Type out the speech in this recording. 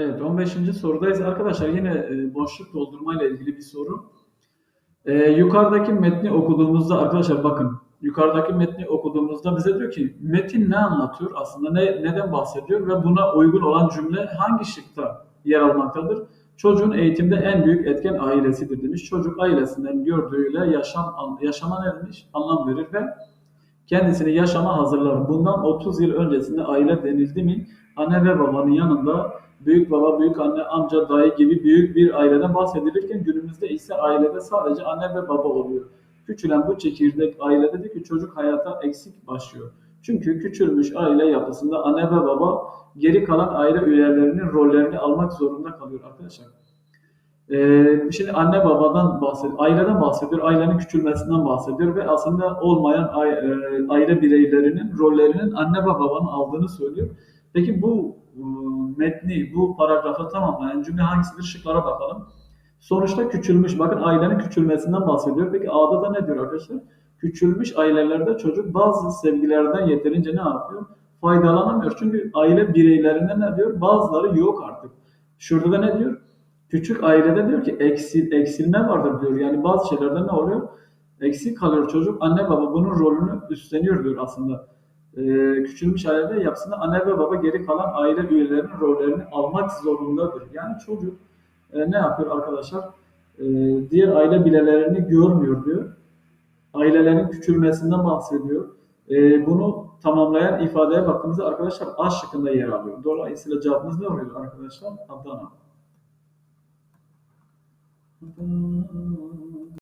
Evet, 15. sorudayız. Arkadaşlar yine e, boşluk doldurma ile ilgili bir soru. E, yukarıdaki metni okuduğumuzda arkadaşlar bakın yukarıdaki metni okuduğumuzda bize diyor ki metin ne anlatıyor aslında ne neden bahsediyor ve buna uygun olan cümle hangi şıkta yer almaktadır? Çocuğun eğitimde en büyük etken ailesidir demiş. Çocuk ailesinden gördüğüyle yaşam yaşama ne demiş? Anlam verir ve kendisini yaşama hazırlar. Bundan 30 yıl öncesinde aile denildi mi anne ve babanın yanında büyük baba, büyük anne, amca, dayı gibi büyük bir aileden bahsedilirken günümüzde ise ailede sadece anne ve baba oluyor. Küçülen bu çekirdek ailede de ki çocuk hayata eksik başlıyor. Çünkü küçülmüş aile yapısında anne ve baba geri kalan aile üyelerinin rollerini almak zorunda kalıyor arkadaşlar. Ee, şimdi anne babadan bahsediyor, aileden bahsediyor, ailenin küçülmesinden bahsediyor ve aslında olmayan e, aile bireylerinin rollerinin anne babanın aldığını söylüyor. Peki bu e, metni, bu paragrafı tamamlayan cümle hangisidir? Şıklara bakalım. Sonuçta küçülmüş, bakın ailenin küçülmesinden bahsediyor. Peki A'da da ne diyor arkadaşlar? Küçülmüş ailelerde çocuk bazı sevgilerden yeterince ne yapıyor? Faydalanamıyor. Çünkü aile bireylerinde ne diyor? Bazıları yok artık. Şurada da ne diyor? Küçük ailede diyor ki eksil, eksilme vardır diyor. Yani bazı şeylerden ne oluyor? Eksik kalıyor çocuk. Anne baba bunun rolünü üstleniyor diyor aslında. Ee, küçülmüş ailede yapısında anne ve baba geri kalan aile üyelerinin rollerini almak zorundadır. Yani çocuk e, ne yapıyor arkadaşlar? E, diğer aile bireylerini görmüyor diyor. Ailelerin küçülmesinden bahsediyor. E, bunu tamamlayan ifadeye baktığımızda arkadaşlar A şıkkında yer alıyor. Dolayısıyla cevabımız ne oluyor arkadaşlar? Adana. above.